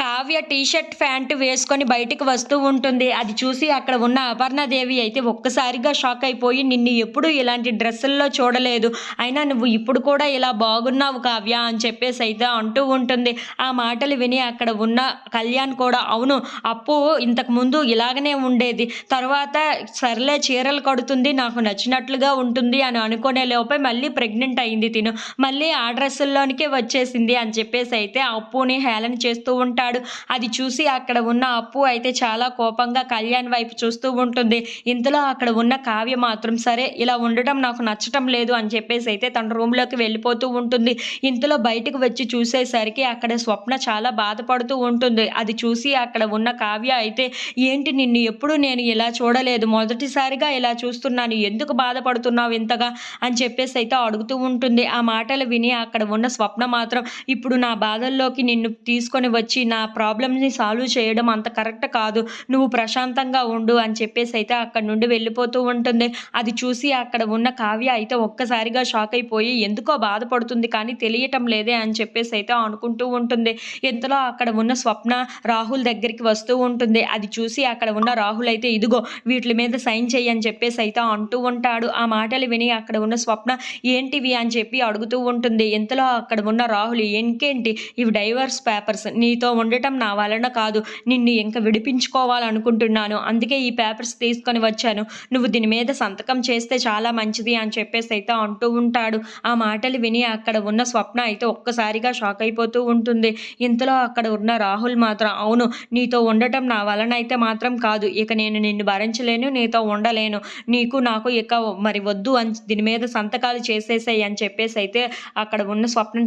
Kavya T shirt pant వేసుకొని బయటికి వస్తూ ఉంటుంది. అది చూసి అక్కడ ఉన్న అపర్ణాదేవి అయితే ఒక్కసారిగా షాక్ అయిపోయి నిన్ను ఎప్పుడు ఇలాంటి డ్రెస్సుల్లో చూడలేదు. అయినా నువ్వు ఇప్పుడు కూడా ఇలా బాగున్నావు కావ్య అని చెప్పేసి అయితే అంటూ ఉంటుంది. ఆ మాటలు విని అక్కడ ఉన్న కళ్యాణ్ కూడా అవును అప్పు ఇంతకుముందు ఇలాగనే ఉండేది. తర్వాత సర్లే చీరలు కడుతుంది నాకు నచ్చినట్లుగా ఉంటుంది అని అనుకునే లోపే మళ్ళీ ప్రెగ్నెంట్ అయింది తిను. మళ్ళీ ఆ డ్రెస్సుల్లోనికే వచ్చేసింది అని చెప్పేసి అయితే అప్పుని హేళన చేస్తూ ఉంటాడు. అది చూసి అక్కడ ఉన్న అప్పు అయితే చాలా కోపంగా కళ్యాణ్ వైపు చూస్తూ ఉంటుంది. ఇంతలో అక్కడ ఉన్న కావ్య మాత్రం సరే ఇలా ఉండటం నాకు నచ్చటం లేదు అని చెప్పేసి అయితే తన రూమ్లోకి వెళ్ళిపోతూ ఉంటుంది. ఇంతలో బయటకు వచ్చి చూసేసరికి అక్కడ స్వప్న చాలా బాధపడుతూ ఉంటుంది. అది చూసి అక్కడ ఉన్న కావ్య అయితే ఏంటి నిన్ను ఎప్పుడు నేను ఇలా చూడలేదు. మొదటిసారిగా ఇలా చూస్తున్నాను. ఎందుకు బాధపడుతున్నావు ఇంతగా? అని చెప్పేసి అయితే అడుగుతూ ఉంటుంది. ఆ మాటలు విని అక్కడ ఉన్న స్వప్న మాత్రం ఇప్పుడు నా బాధల్లోకి నిన్ను తీసుకొని వచ్చి నా ప్రాబ్లమ్ని సాల్వ్ చేయడం అంత కరెక్ట్ కాదు. నువ్వు ప్రశాంతంగా ఉండు అని చెప్పేసి అయితే అక్కడ నుండి వెళ్ళిపోతూ ఉంటుంది. అది చూసి అక్కడ ఉన్న కావ్య అయితే ఒక్కసారిగా షాక్ అయిపోయి ఎందుకో బాధపడుతుంది కానీ తెలియటం లేదే అని చెప్పేసి అయితే అనుకుంటూ ఉంటుంది. ఇంతలో అక్కడ ఉన్న స్వప్న రాహుల్ దగ్గరికి వస్తూ ఉంటుంది. అది చూసి అక్కడ ఉన్న రాహుల్ అయితే ఇదిగో వీటి మీద సైన్ చెయ్యి అని చెప్పేసి అయితే అంటూ ఉంటాడు. ఆ మాటలు విని అక్కడ ఉన్న స్వప్న ఏంటివి? అని చెప్పి అడుగుతూ ఉంటుంది. ఇంతలో అక్కడ ఉన్న రాహుల్ ఇంకేంటి ఇవి డైవర్స్ పేపర్స్. నీతో ఉండటం నా వలన కాదు. నిన్ను ఇంకా విడిపించుకోవాలనుకుంటున్నాను. అందుకే ఈ పేపర్స్ తీసుకొని వచ్చాను. నువ్వు దీని మీద సంతకం చేస్తే చాలా మంచిది అని చెప్పేసి అయితే అంటూ ఉంటాడు. ఆ మాటలు విని అక్కడ ఉన్న స్వప్న అయితే ఒక్కసారిగా షాక్ అయిపోతూ ఉంటుంది. ఇంతలో అక్కడ ఉన్న రాహుల్ మాత్రం అవును నీతో ఉండటం నా వలన అయితే మాత్రం కాదు. ఇక నేను నిన్ను భరించలేను నీతో ఉండలేను. నీకు నాకు ఇక మరి వద్దు అని దీని మీద సంతకాలు చేసేసాయి అని చెప్పేసి అయితే అక్కడ ఉన్న స్వప్నం